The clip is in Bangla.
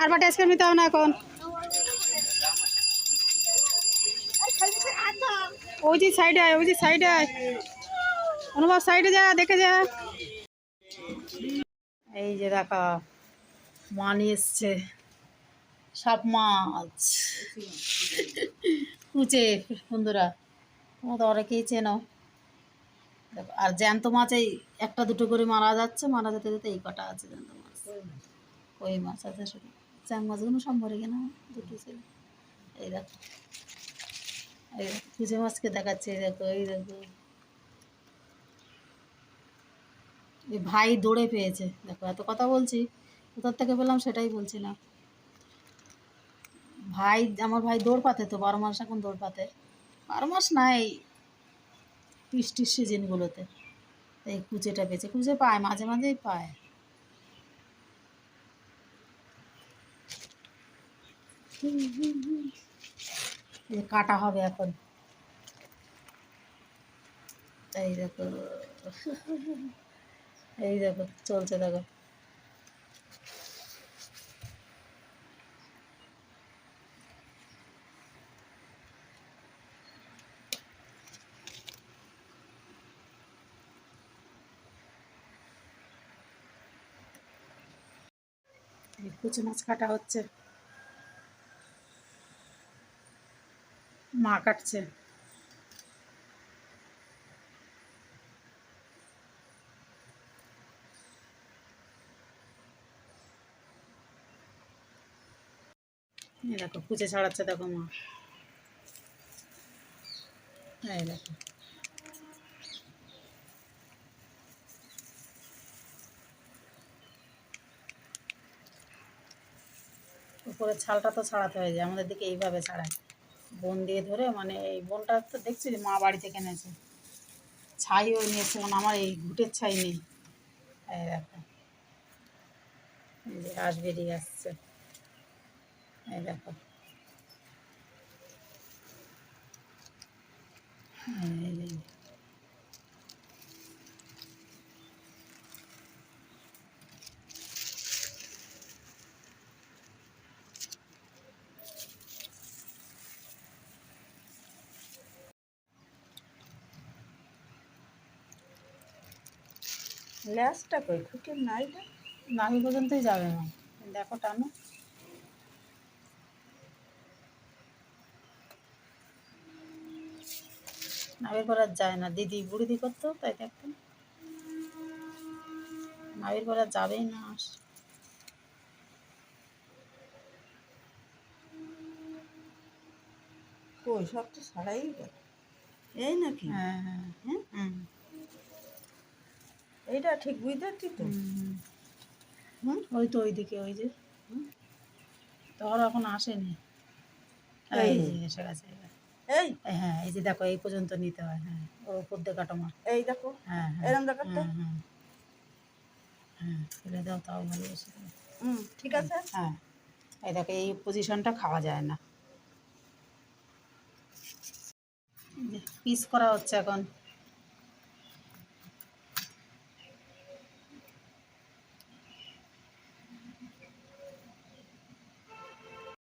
আর বাটি আজকে নিতে হবে না এখন। ওই যে সাইডে আয়, ওই যে সাইডে আয়। অনুভব সাইডে যা, দেখে যা। এই যে দেখা, মা এসছে। সাপ মাছ। কুচে বন্ধুরা, তোমরা তো অনেকেই চেনো। দেখো, আর জ্যান্ত মাছ, এই একটা দুটো করে মারা যাচ্ছে, মারা যেতে যেতে এই কটা আছে জ্যান্ত মাছ। কই মাছ আছে শুধু চ্যাং মাছগুলো সব মরে গেল দুটো ছিল। এই দেখো। এই কুচে মাছকে দেখাচ্ছে, এই দেখো এই দেখো। এই ভাই দৌড়ে পেয়েছে। দেখো, এত কথা বলছি, কোথার থেকে পেলাম সেটাই বলছিলাম ভাই, আমার ভাই দৌড় পাতে তো, বারো মাস এখন দৌড় পাতে। বারো মাস নাই বৃষ্টির সিজনগুলোতে এই কুচেটা পেয়েছে কুচে পায়, মাঝে মাঝেই পায় এই যে কাটা হবে এখন। এই দেখো। এই দেখো চলছে দেখো। কুচি মাছ কাটা হচ্ছে। মা কাটছে। দেখো কুচে ছাড়াচ্ছে দেখো মা। দেখো। উপরে ছালটা তো ছাড়াতে হয়ে যায়, আমাদের দিকে এইভাবে ছাড়ায়। বোন দিয়ে ধরে মানে এই বোনটা তো দেখছি যে মা বাড়ি থেকে এনেছে। ছাইও নিয়েছে মানে আমার এই ঘুটের ছাই নেই। দেখো। যে আশ বেরিয়ে আসছে। এই দেখো। এই ল্যাসটা কই? খুঁটির নাইটা নাভি পর্যন্তই যাবে না। দেখো টানো। নাভির পর আর যায় না। দিদি বুড়ি দি করতো তাই দেখতেন নাভির পর আর যাবেই না আস কই সব তো ছাড়াই এই নাকি? হ্যাঁ হ্যাঁ। হ্যাঁ? এইটা ঠিক বুঝতে পারছি তো? হুম ওই তো ওইদিকে ওই যে। তোর এখন আসেনি। এই যে। এসে গেছে এই। হ্যাঁ এই যে দেখো এই পর্যন্ত নিতে হয় হ্যাঁ ওর উপর দিয়ে কাটো মা এই দেখো হ্যাঁ হ্যাঁ এরম হ্যাঁ হ্যাঁ। ফেলে দাও তাও ভালোবেসে দাও হুম ঠিক আছে। হ্যাঁ। এই দেখো এই পজিশনটা খাওয়া যায় না। পিস করা হচ্ছে এখন।